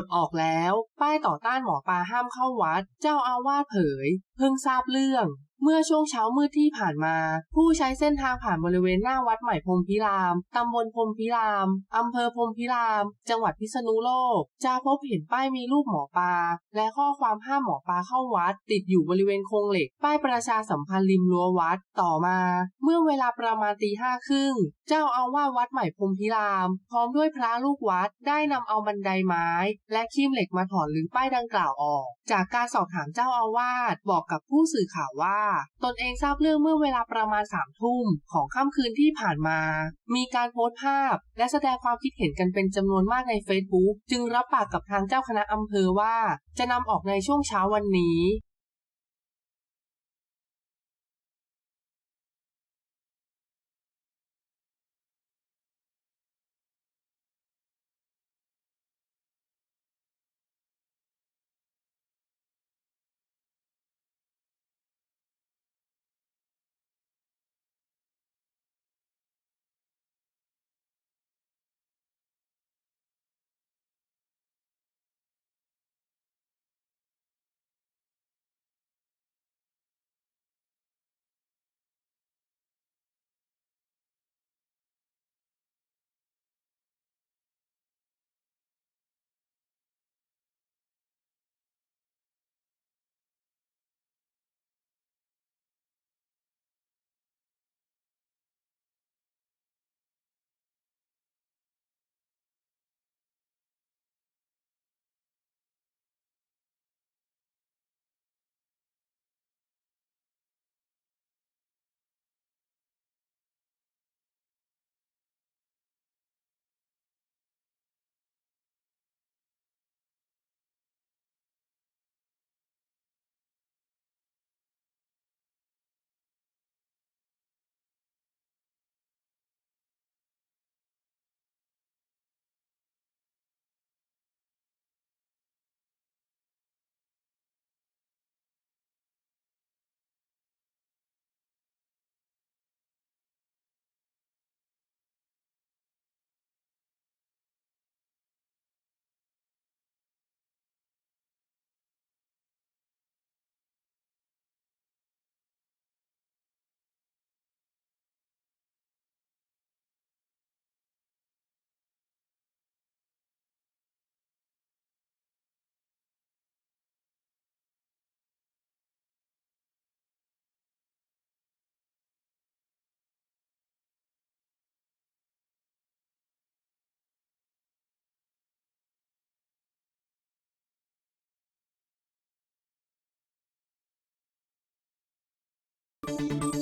ดออกแล้ว ป้ายต่อต้านหมอปลาห้ามเข้าวัด เจ้าอาวาสเผย เพิ่งทราบเรื่อง เมื่อช่วงเช้ามืดที่ผ่านมา ผู้ใช้เส้นทางผ่านบริเวณหน้าวัดใหม่พรมพิราม ตำบลพรมพิราม อำเภอพรมพิราม จังหวัดพิษณุโลก จะพบเห็นป้ายมีรูปหมอปลา และข้อความห้ามหมอปลาเข้าวัด ติดอยู่บริเวณโครงเหล็ก ป้ายประชาสัมพันธ์ริมรั้ววัด ต่อมา เมื่อเวลาประมาณตีห้าครึ่ง เจ้าอาวาสวัดใหม่พรมพิราม พร้อมด้วยพระลูกวัด ได้นำเอาบันไดไม้ และคีมเหล็กมาถอนหรือป้ายดังกล่าวออก จากการสอบถามเจ้าอาวาสบอกกับผู้สื่อข่าวว่าตนเองทราบเรื่องเมื่อเวลาประมาณสามทุ่มของค่ำคืนที่ผ่านมา มีการโพสต์ภาพ และแสดงความคิดเห็นกันเป็นจำนวนมากใน Facebook จึงรับปากกับทางเจ้าคณะอำเภอว่า จะนำออกในช่วงเช้าวันนี้ Thank you.